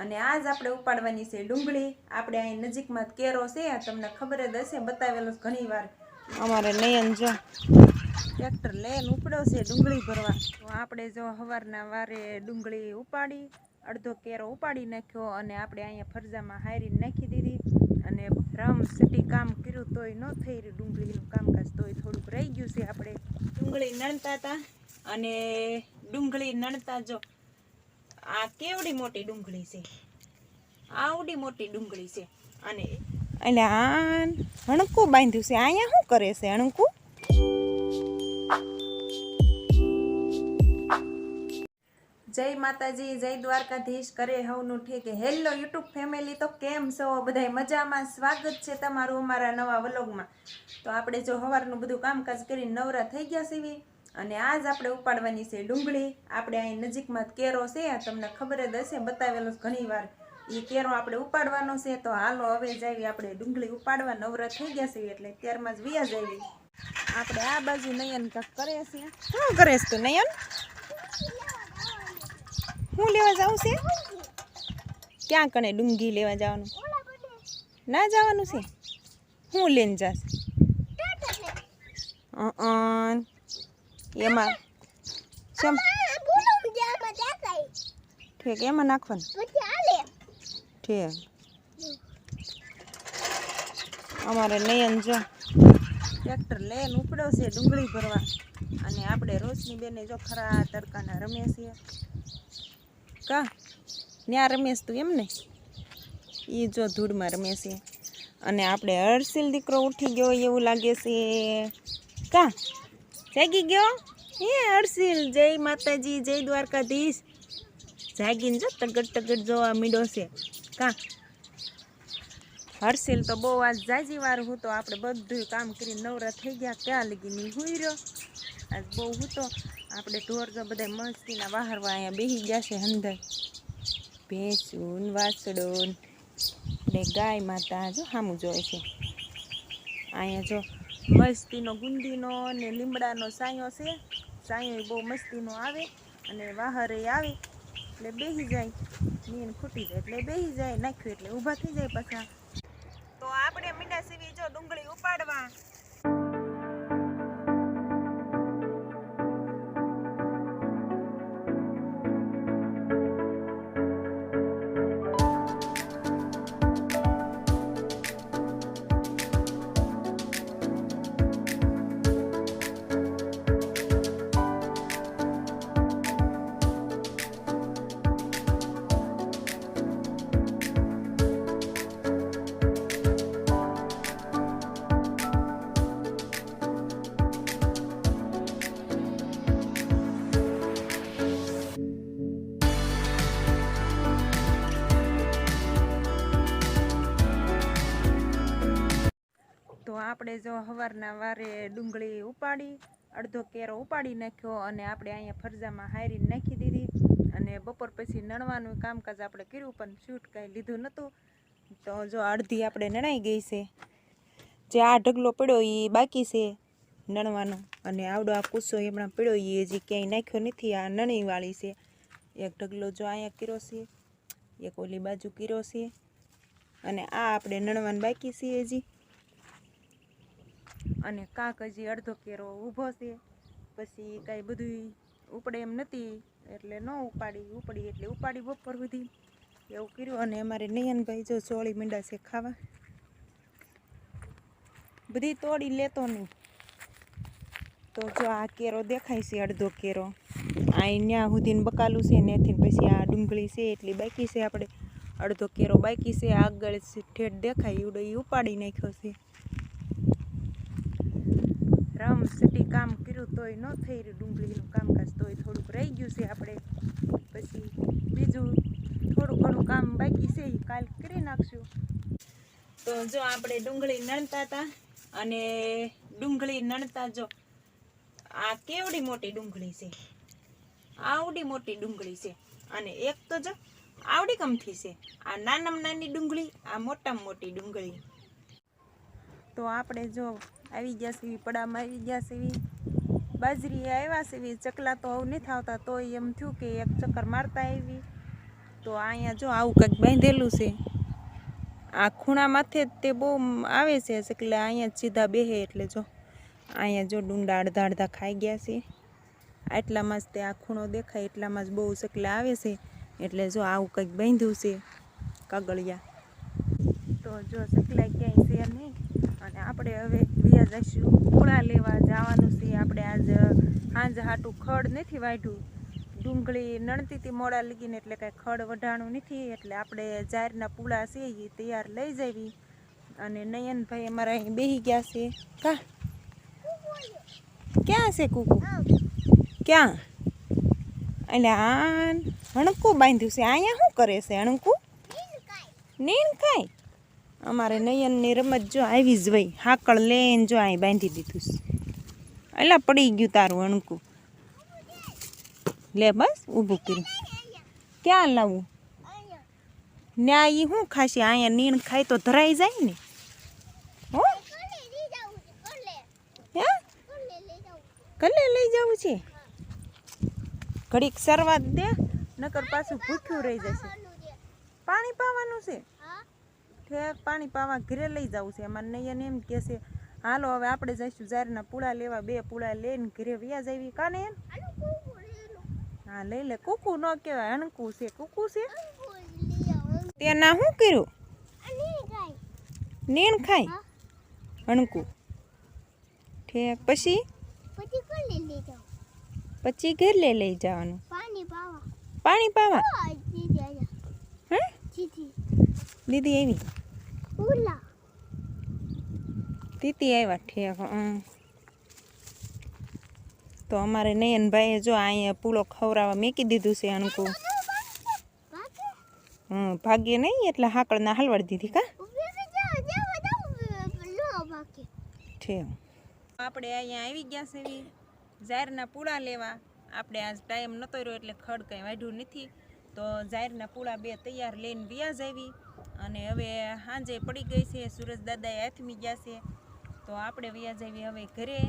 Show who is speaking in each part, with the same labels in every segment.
Speaker 1: અને આ જ આપણે ઉપાડવાની છે ડુંગળી. આપણે અહીં નજીકમાં કેરો છે તમને ખબર જ હશે, બતાવેલો ઘણી વાર અમારે નયન જો ટ્રેક્ટર લઈને ઉપડ્યો છે ડુંગળી ભરવા. તો આપણે જો સવારના વારે ડુંગળી ઉપાડી, અડધો કેરો ઉપાડી નાખ્યો અને આપણે અહીંયા ફરજામાં હારીને નાખી દીધી. અને રમ સિટી કામ કર્યું તોય ન થઈ રહ્યું ડુંગળીનું કામકાજ તોય થોડુંક રહી ગયું છે આપણે. ડુંગળી નણતા હતા અને ડુંગળી નણતા જો આ કેવડી મોટી ડુંગળી છે? આવડી મોટી ડુંગળી છે. અને એટલે આ હણકું બાંધ્યું છે. અહીંયા શું કરે છે હણકું? જય માતાજી જય દ્વારકાધીશ. કરે હવનું ઠીક. હેલો યુટ્યુબ ફેમિલી તો કેમ છો? બધાય મજામાં? સ્વાગત છે તમારું અમારા નવા વ્લોગમાં. તો આપણે જો સવારનું બધું કામકાજ કરીને નવરા થઈ ગયા સીવી અને આ જ આપણે ઉપાડવાની છે ડુંગળી. આપણે અહીં નજીકમાં કેરો છે તમને ખબર જ હશે બતાવેલો ઘણીવાર. ઘણી વાર એ કેરો આપણે ઉપાડવાનો છે તો હાલો હવે જાવી આપણે ડુંગળી ઉપાડવા. નવરા થઈ ગયા છે એટલે ત્યારમાં જ વ્યાજ આવી. આપણે આ બાજુ નયન કાંક કરે છે. શું કરે છે તું નયન? હું લેવા જાઉં છે? ક્યાં કણે ડુંગી લેવા જવાનું? ના જવાનું છે? હું લઈને જાશ? અન એમાં? શેમ? ઠીક એમાં નાખવાનું. ઠીક. અમારે નયન જો ટ્રેક્ટર લઈને છે ડુંગળી ભરવા. અને આપણે રોશની બેને જો ખરા તડકાના રમે છીએ કા? ત્યાં રમેશ તું એમ ને? એ જો ધૂળમાં રમે છે. અને આપણે હર્ષિલ દીકરો ઉઠી ગયો એવું લાગે છે. કા? જાગી ગયો? હે હર્ષિલ જય માતાજી, જય દ્વારકાધીશ. જાગીને જો તગડ તગડ જોવા મીડો છે. કા? હર્ષિલ તો બહુ આજ જાજી વાર હું તો આપણે બધું કામ કરીને નવરા થઈ ગયા, ક્યાં લગી નહીં હુઈ રહ્યો? આજ બહુ હું તો આપણે ઢોર તો બધા મસ્તીના વાહરવા અહીંયા બેસી ગયા છે અંદર ભેંસું વાસડો ને ગાય માતા જો સામું જોવે છે. અહીંયા જો મસ્તીનો ગુંદીનો ને લીમડાનો સાયો છે. સાયો બહુ મસ્તીનો આવે અને વાહરે આવે એટલે બેસી જાય. નીન ખૂટી જાય એટલે બેસી જાય, નાખ્યું એટલે ઊભા થઈ જાય પાછા. તો આપણે મીંડા સીવી જો ડુંગળી ઉપાડવા આપણે જો સવારના વારે ડુંગળી ઉપાડી, અડધો કેરો ઉપાડી નાખ્યો અને આપણે અહીંયા ફરજામાં હારીને નાખી દીધી અને બપોર પછી નણવાનું કામકાજ આપણે કર્યું, પણ શૂટ કાંઈ લીધું નહોતું. તો જો અડધી આપણે નણાઈ ગઈ છે. જે આ ઢગલો પડ્યો એ બાકી છે નણવાનો. અને આવડો આ કૂસો હમણાં પડ્યો એ હજી ક્યાંય નાખ્યો નથી, આ નણીવાળી છે. એક ઢગલો જો અહીંયા કીરો છે, એક ઓલી બાજુ કીરો છે. અને આ આપણે નણવાનું બાકી છે હજી. અને કાંક હજી અડધો કેરો ઊભો છે. પછી કાંઈ બધું ઉપડે એમ નથી, એટલે ન ઉપાડી, ઉપડી એટલે ઉપાડી બપોર સુધી. એવું કર્યું અને અમારે નયનભાઈ જો ચોળી મીંડા છે ખાવા. બધી તોડી લેતો નહીં. તો જો આ કેરો દેખાય છે, અડધો કેરો. આ ત્યાં સુધીને બકાલું છે ત્યાંથી પછી આ ડુંગળી છે, એટલી બાકી છે આપણે. અડધો કેરો બાકી છે, આગળ ઠેઠ દેખાય એવડો એ ઉપાડી નાખ્યો છે. સિટી કામ કર્યું તોય ન થઈ રહ્યું. ડુંગળીનું કામકાજ તોય થોડુંક રહી ગયું છે આપણે. પછી બીજું થોડું ઘણું કામ બાકી છે એ કાલ કરી નાખશું. તો જો આપણે ડુંગળી નણતા હતા અને ડુંગળી નણતા જો. આ કેવડી મોટી ડુંગળી છે? આવડી મોટી ડુંગળી છે. અને એક તો જો આવડી કમથી છે. આ નાનામાં નાની ડુંગળી, આ મોટામાં મોટી ડુંગળી. તો આપણે જો આવી ગયા સીવી પડામાં આવી ગયા સીવી બાજરી આવ્યા સીવી ચકલા તો આવું નથી આવતા, તોય એમ થયું કે એક ચક્કર મારતા આવી. તો અહીંયા જો આવું કંઈક બાંધેલું છે. આ ખૂણા માથે તે બહુ આવે છે, એટલે અહીંયા સીધા બેહે એટલે જો. અહીંયા જો ડુંડા અડધા અડધા ખાઈ ગયા છે. આટલામાં જ તે આ ખૂણો દેખાય, એટલામાં જ બહુ ચકલા આવે છે. એટલે જો આવું કંઈક બાંધ્યું છે, કાગળિયા. તો જો ચકલા ક્યાંય છે નહીં. આપણે હવે વ્યા જઈશું. પૂળા લેવા જવાનું છે. આપણે આજ સાંજ હાટું ખડ નથી વાઢ્યું. ડુંગળી નણતીથી મોડા લગીને એટલે કાંઈ ખડ વઢાણું નથી. એટલે આપણે જારના પૂળા છે એ તૈયાર લઈ જવી. અને નયનભાઈ અમારા અહીં બેસી ગયા છે. કા? ક્યાં છે કુકુ? ક્યાં? એટલે આ હણકું બાંધ્યું છે. અહીંયા શું કરે છે હણકું? નીણ કાંઈ અમારે નયનની રમત જો આવી જ વઈ હાકળ લઈને જો અહીં બાંધી દીધું છે. એટલે પડી ગયું તારું અણકું. લે બસ, ઊભું કર્યું. ક્યાં લાવું? ન્યા એ શું ખાશે? અહીંયા નીણ ખાય તો ધરાઈ જાય ને. હે? કલે લઈ જવું છે? ઘડીક સરવા દે, નકર પાછું ભૂખ્યું રહી જશે. પાણી પાવાનું છે? ઠેક પાણી પાવા ઘરે લઈ જવું છે. અમારે નૈયન એમ કે છે હાલો હવે આપણે જઈશું ઝારના પૂળા લેવા. બે પૂળા લઈને ઘરે વ્યા જવી. કાને એમ? હા લઈ લે. કુકુ ન કહેવાય અણકુ છે. કુકુ છે? તેના શું કર્યું? નીણ ખાય? અણકું ઠેક. પછી?
Speaker 2: પછી
Speaker 1: ઘર લઈ લઈ જવાનું.
Speaker 2: પાણી પાવા.
Speaker 1: પાણી પાવા?
Speaker 2: દીદી
Speaker 1: આવી? દીદી આવ્યા ઠેક હં. તો અમારે નયનભાઈએ જો અહીંયા પૂળો ખવડાવવા મેકી દીધું છે અણકું હમ ભાગ્ય નહીં એટલે હાકળના હલવાડી દીધી કા? આપણે અહીંયા આવી ગયા છે ઝારના પૂળા લેવા. આપણે આજ ટાઈમ નતો રહ્યો એટલે ખડ કંઈ વાઢ્યું નથી. તો ઝારના પૂળા બે તૈયાર લઈને વ્યાજ આવી અને હવે સાંજે પડી ગઈ છે, સુરજ દાદાએ હાથમી ગયા છે. તો આપણે વ્યાજ આવી હવે ઘરે.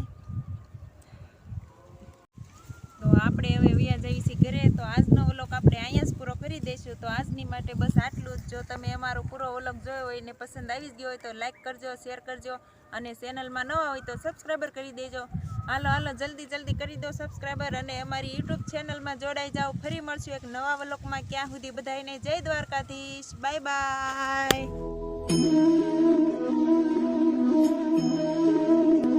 Speaker 1: તો આપણે હવે વ્યાજ આવી છીએ ઘરે. તો આજનો વ્લોગ આપણે અહીંયા જ પૂરો કરી દઈશું. તો આજની માટે બસ આટલું જ. જો તમે અમારો પૂરો વ્લોગ જોયો હોય ને પસંદ આવી જ ગયો હોય તો લાઇક કરજો, શેર કરજો અને ચેનલમાં નવા હોય તો સબસ્ક્રાઈબર કરી દેજો. હાલો હાલો, જલ્દી જલ્દી કરી દો સબસ્ક્રાઈબર અને અમારી યુટ્યુબ ચેનલમાં જોડાઈ જાઓ. ફરી મળશું એક નવા વ્લોગમાં. ક્યાં સુધી બધાને જય દ્વારકાધીશ. Bye bye